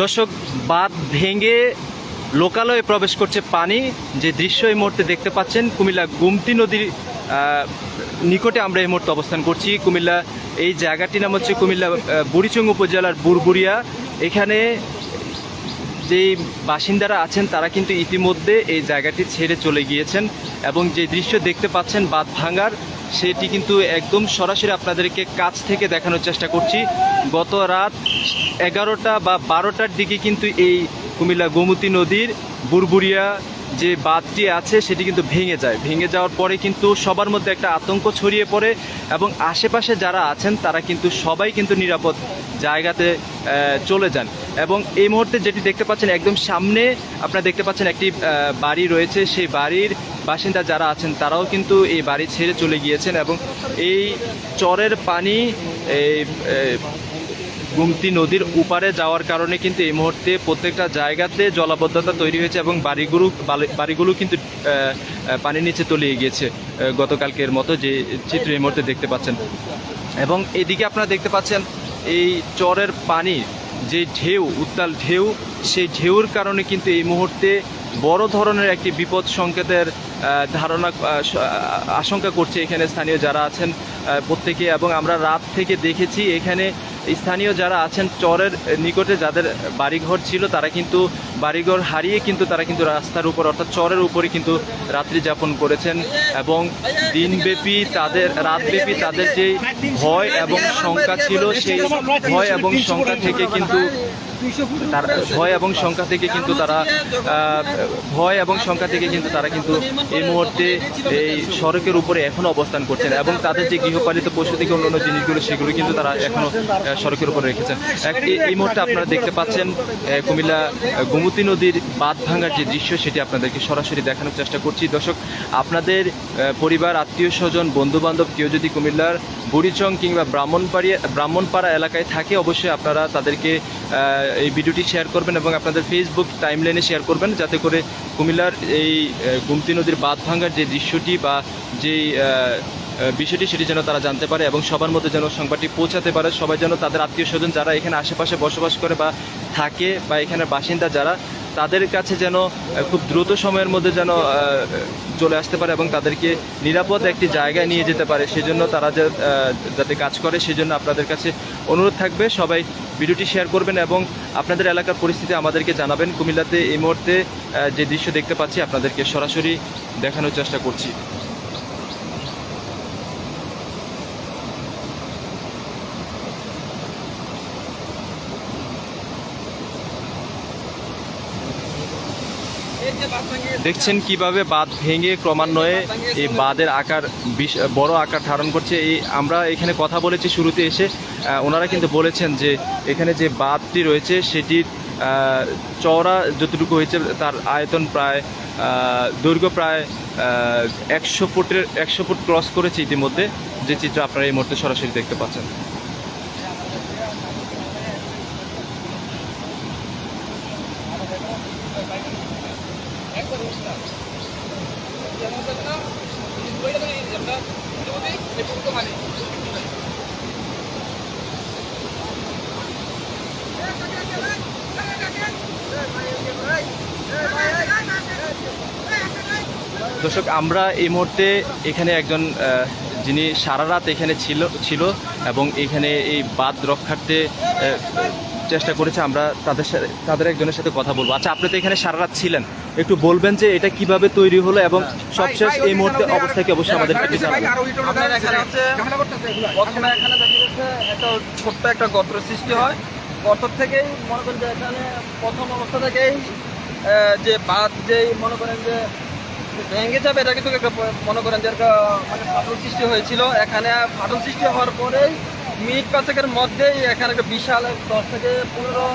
দর্শক, বাঁধ ভেঙে লোকালয়ে প্রবেশ করছে পানি। যে দৃশ্য এই মুহূর্তে দেখতে পাচ্ছেন, কুমিল্লা গুমতি নদীর নিকটে আমরা এই মুহূর্তে অবস্থান করছি। কুমিল্লা, এই জায়গাটির নাম হচ্ছে কুমিল্লা বুড়িচং উপজেলার বুরবুরিয়া এখানে যেই বাসিন্দারা আছেন, তারা কিন্তু ইতিমধ্যে এই জায়গাটি ছেড়ে চলে গিয়েছেন এবং যে দৃশ্য দেখতে পাচ্ছেন, বাঁধ ভাঙার সেটি কিন্তু একদম সরাসরি আপনাদেরকে কাছ থেকে দেখানোর চেষ্টা করছি। গত রাত এগারোটা বা বারোটার দিকে কিন্তু এই কুমিল্লা গোমতী নদীর বুরবুরিয়া যে বাঁধটি আছে সেটি কিন্তু ভেঙে যায়। ভেঙে যাওয়ার পরে কিন্তু সবার মধ্যে একটা আতঙ্ক ছড়িয়ে পড়ে এবং আশেপাশে যারা আছেন, তারা কিন্তু সবাই কিন্তু নিরাপদ জায়গাতে চলে যান। এবং এই মুহূর্তে যেটি দেখতে পাচ্ছেন, একদম সামনে আপনারা দেখতে পাচ্ছেন একটি বাড়ি রয়েছে। সেই বাড়ির বাসিন্দা যারা আছেন, তারাও কিন্তু এই বাড়ি ছেড়ে চলে গিয়েছেন এবং এই চরের পানি গুমতি নদীর উপারে যাওয়ার কারণে কিন্তু এই মুহূর্তে প্রত্যেকটা জায়গাতে জলাবদ্ধতা তৈরি হয়েছে এবং বাড়িগুলো বাড়িগুলো কিন্তু পানির নিচে তলিয়ে গিয়েছে গতকালকের মতো যে চিত্র এই মুহূর্তে দেখতে পাচ্ছেন। এবং এদিকে আপনারা দেখতে পাচ্ছেন, এই চরের পানি, যে ঢেউ, উত্তাল ঢেউ, সেই ঢেউর কারণে কিন্তু এই মুহূর্তে বড় ধরনের একটি বিপদ সংকেতের ধারণা আশঙ্কা করছে এখানে স্থানীয় যারা আছেন প্রত্যেকে। এবং আমরা রাত থেকে দেখেছি এখানে স্থানীয় যারা আছেন চরের নিকটে যাদের বাড়িঘর ছিল, তারা কিন্তু বাড়িঘর হারিয়ে কিন্তু তারা কিন্তু রাস্তার উপর, অর্থাৎ চরের উপরে কিন্তু রাত্রি যাপন করেছেন এবং দিনব্যাপী তাদের, রাতব্যাপী তাদের যে ভয় এবং শঙ্কা ছিল, সেই ভয় এবং শঙ্কা থেকে কিন্তু তার ভয় এবং শঙ্কা থেকে কিন্তু তারা ভয় এবং শঙ্কা থেকে কিন্তু তারা কিন্তু এই মুহূর্তে এই সড়কের উপরে এখনও অবস্থান করছেন এবং তাদের যে গৃহপালিত পশু থেকে অন্যান্য জিনিসগুলো, সেগুলো কিন্তু তারা এখনও সড়কের উপরে রেখেছেন। এই- মুহূর্তে আপনারা দেখতে পাচ্ছেন কুমিল্লা গোমতী নদীর বাঁধ ভাঙার যে দৃশ্য, সেটি আপনাদেরকে সরাসরি দেখানোর চেষ্টা করছি। দর্শক, আপনাদের পরিবার, আত্মীয় স্বজন বন্ধু বান্ধব কেউ যদি কুমিল্লার বুড়িচং কিংবা ব্রাহ্মণপাড়িয়া ব্রাহ্মণপাড়া এলাকায় থাকে, অবশ্যই আপনারা তাদেরকে এই ভিডিওটি শেয়ার করবেন এবং আপনাদের ফেসবুক টাইমলাইনে শেয়ার করবেন, যাতে করে কুমিল্লার এই গুমতি নদীর বাঁধ ভাঙার যে দৃশ্যটি বা যেই বিষয়টি সেটি যেন তারা জানতে পারে এবং সবার মধ্যে যেন সংবাদটি পৌঁছাতে পারে। সবাই যেন তাদের আত্মীয় স্বজন যারা এখানে আশেপাশে বসবাস করে বা থাকে বা এখানে বাসিন্দা যারা তাদের কাছে যেন খুব দ্রুত সময়ের মধ্যে যেন চলে আসতে পারে এবং তাদেরকে নিরাপদ একটি জায়গায় নিয়ে যেতে পারে। সেজন্য তারা যে, যাতে কাজ করে সেজন্য আপনাদের কাছে অনুরোধ থাকবে। সবাই ভিডিওটি শেয়ার করবেন এবং আপনাদের এলাকার পরিস্থিতি আমাদেরকে জানাবেন। কুমিল্লাতে এই মুহূর্তে যে দৃশ্য দেখতে পাচ্ছি আপনাদেরকে সরাসরি দেখানোর চেষ্টা করছি। দেখছেন কীভাবে বাঁধ ভেঙে ক্রমান্বয়ে এই বাঁধের আকার বড় আকার ধারণ করছে। এই আমরা এখানে কথা বলেছি শুরুতে এসে ওনারা কিন্তু বলেছেন যে এখানে যে বাঁধটি রয়েছে সেটির চওড়া যতটুকু হয়েছে তার আয়তন প্রায় দৈর্ঘ্য প্রায় একশো ফুটের, একশো ফুট ক্রস করেছে ইতিমধ্যে। যে চিত্র আপনারা এই মুহূর্তে সরাসরি দেখতে পাচ্ছেন। দর্শক, আমরা এই মুহূর্তে এখানে একজন যিনি সারা রাত এখানে ছিল ছিল এবং এখানে এই বাদ রক্ষার্থে চেষ্টা করেছে আমরা তাদের সাথে তাদের একজনের সাথে কথা বলব। আচ্ছা আপনি তো এখানে সারা রাত ছিলেন। একটু বলবেন যে এটা কীভাবে তৈরি হলো এবং সবশেষ এই মুহূর্তে অবস্থা কি অবশ্যই একটু হচ্ছে প্রথমে এখানে দেখা যাচ্ছে একটা ছোট্ট একটা গর্ত সৃষ্টি হয়। গর্ত থেকেই মনে করেন যে এখানে প্রথম অবস্থা থেকেই আহ, যে বাদ যেই মনে করেন যে ভেঙে যাবে এটা কিন্তু একটা মনে করেন যে একটা মানে ফাটল সৃষ্টি হয়েছিল। এখানে ফাটল সৃষ্টি হওয়ার পরেই মিনিট পাঁচেকের মধ্যেই এখানে একটা বিশাল দশ থেকে পনেরো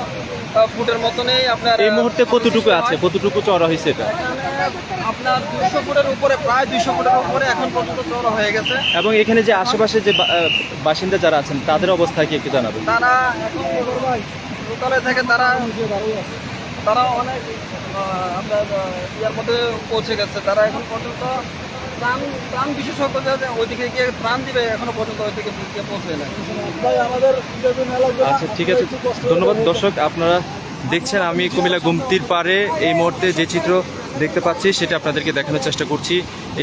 ফুটের মতনই আপনার এই মুহূর্তে কতটুকু আছে? কতটুকু চড়া হয়েছে এটা? আপনার দুশো ফুটের উপরে প্রায় দুশো ফুটের উপরে এখন পর্যন্ত চড়া হয়ে গেছে। এবং এখানে যে আশেপাশে যে বাসিন্দা যারা আছেন তাদের অবস্থা কি একটু জানাবেন? তারা এখন লোকালে থেকে তারা তারা অনেক আপনার ইয়ার মধ্যে পৌঁছে গেছে। তারা এখন পর্যন্ত ত্রাণ ত্রাণ বিশেষজ্ঞ ওইদিকে গিয়ে ত্রাণ দিবে এখনও পর্যন্ত ওইদিকে পৌঁছে না আচ্ছা ঠিক আছে। ধন্যবাদ। দর্শক আপনারা দেখছেন আমি কুমিল্লা গুমতির পারে এই মুহূর্তে যে চিত্র দেখতে পাচ্ছি সেটা আপনাদেরকে দেখানোর চেষ্টা করছি।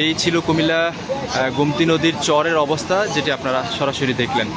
এই ছিল কুমিল্লা গুমতি নদীর চরের অবস্থা যেটি আপনারা সরাসরি দেখলেন।